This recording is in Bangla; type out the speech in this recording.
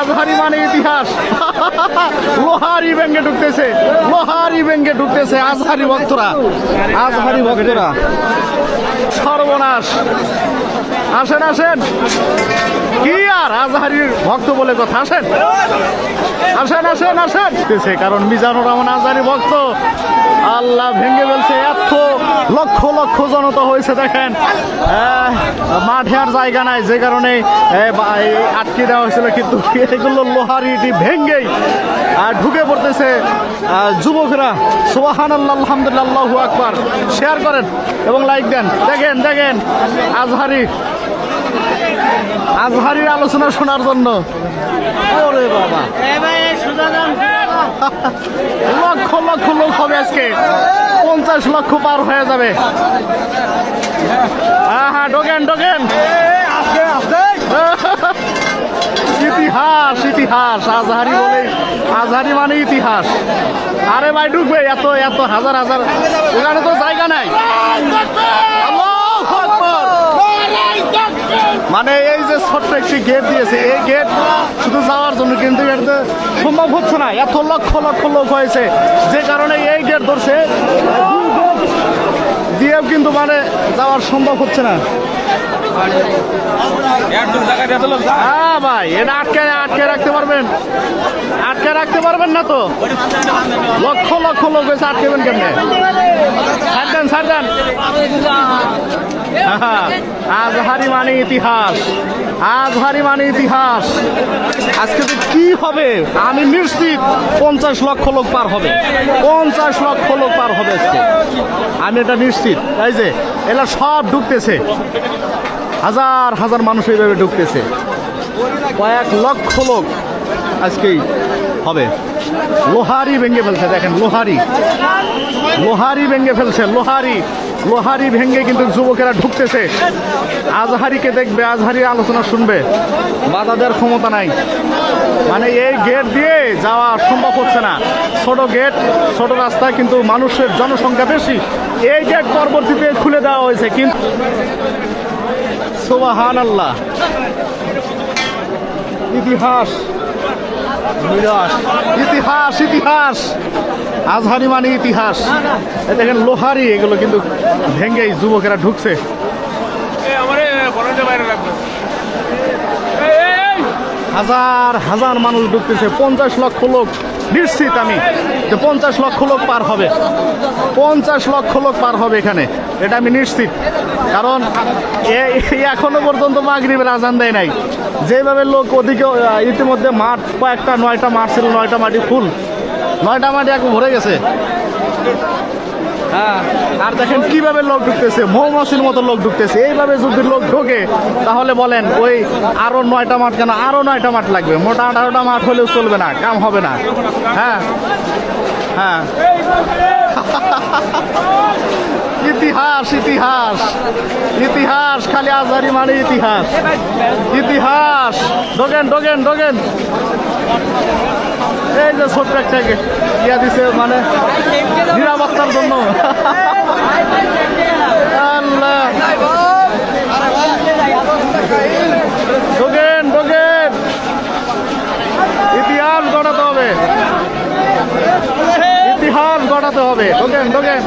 আজহারি মানে ইতিহাস। লোহারি ব্যাঙ্গে ঢুকতেছে, লোহারি ব্যাঙ্গে ঢুকতেছে আজহারি ভক্তরা আজহারি ভক্তরা। সর্বনাশ। আসেন আসেন। কি আর আজহারির ভক্ত বলে কথা? আসেন। আসেন আসেন আসেন। কারণ মিজানুর রহমান আজহারি ভক্ত। আল্লাহ ভেঙে ফেলছে এত লক্ষ জনতা হয়েছে দেখেন। মাঠে আর জায়গা নাই যে কারণে আটকে দেওয়া হয়েছিল কিন্তু এগুলো লোহার ইটি ভেঙ্গেই আর ঢুকে পড়তেছে যুবকরা। সোহান আল্লাহ আলহামদুলিল্লাহ আকবার। শেয়ার করেন এবং লাইক দেন। দেখেন দেখেন আজহারি। আজহারির আলোচনা শোনার জন্য। ওরে বাবা। লক্ষ লক্ষ লোক হবে আজকে। পঞ্চাশ লক্ষ পার হয়ে যাবে। হ্যাঁ হ্যাঁ ডোকেন ডোকেন ইতিহাস ইতিহাস, আজহারি বলে আজহারি মানে ইতিহাস। আরে ভাই, ঢুকবে এত এত, হাজার হাজার। ওখানে তো জায়গা নাই আল্লাহু আকবার। মানে এই যে ছোট্ট একটি গেট দিয়েছে, এই গেট শুধু যাওয়ার জন্য কিন্তু এটা সম্ভব হচ্ছে না। এত লক্ষ লক্ষ লোক হয়েছে, যে কারণে এই গেট ধরছে। দিয়েও কিন্তু মানে যাওয়ার সম্ভব হচ্ছে না। হ্যাঁ ভাই, এটা আটকে আটকে রাখতে পারবেন। আটকে রাখতে পারবেন না তো? লক্ষ লক্ষ লোক হয়েছে আটকেবেন কেমনে? ছাড় দেন ছাড় দেন আজহারি মানে ইতিহাস আজহারি মানে ইতিহাস। আজকে তো কি হবে, আমি নিশ্চিত পঞ্চাশ লক্ষ লোক পার হবে, পঞ্চাশ লক্ষ লোক পার হবে আজকে। আমি এটা নিশ্চিত, এই যে এরা সব ঢুকতেছে হাজার হাজার মানুষ এইভাবে ঢুকতেছে কয়েক লক্ষ লোক আজকেই হবে। লোহারি ভেঙে ফেলছে, দেখেন, লোহারি। লোহারি ভেঙে ফেলছে, লোহারি। লোহারি ভেঙে কিন্তু যুবকেরা ঢুকতেছে। আজহারিকে দেখবে, আজহারির আলোচনা শুনবে। বাধা দেওয়ার ক্ষমতা নাই। মানে এই গেট দিয়ে যাওয়া সম্ভব হচ্ছে না। ছোট গেট, ছোট রাস্তা, কিন্তু মানুষের জনসংখ্যা বেশি। এই গেট পরবর্তীতে খুলে দেওয়া হয়েছে, কিন্তু সোবাহান আল্লাহ ইতিহাস। মিরাস ইতিহাস ইতিহাস। আজহারি মানে ইতিহাস। দেখেন লোহারি এগুলো কিন্তু ভেঙ্গেই যুবকেরা ঢুকছে। হাজার হাজার মানুষ ঢুকতেছে। পঞ্চাশ লক্ষ লোক নিশ্চিত আমি যে পঞ্চাশ লক্ষ লোক পার হবে। পঞ্চাশ লক্ষ লোক পার হবে এখানে। এটা আমি নিশ্চিত। কারণ এখনও পর্যন্ত মাগরীবের আজান দেয় নাই। যেভাবে লোক ওদিকে ইতিমধ্যে মাঠ কয়েকটা, নয়টা মাঠ ছিল, নয়টা মাটি ফুল। নয়টা মাটি এখন ভরে গেছে। হ্যাঁ। আর দেখেন কীভাবে লোক ঢুকতেছে, মৌমাছির মতো লোক ঢুকতেছে। এইভাবে যদি লোক ঢোকে, তাহলে বলেন ওই আরও নয়টা মাঠ কেন আরও নয়টা মাঠ লাগবে? মোটা আঠারোটা মাঠ হলেও চলবে না, কাম হবে না। হ্যাঁ। হ্যাঁ। ইতিহাস ইতিহাস। ইতিহাস, খালি আজারি মানে ইতিহাস। ইতিহাস। ডোগেন ডোগেন ডোগেন এই যে ছোট্ট একটা ইয়া দিছে মানে নিরাপত্তার জন্য। ডোগেন ডোগেন ইতিহাস গড়াতে হবে। ইতিহাস গড়াতে হবে। ডোগেন ডোগেন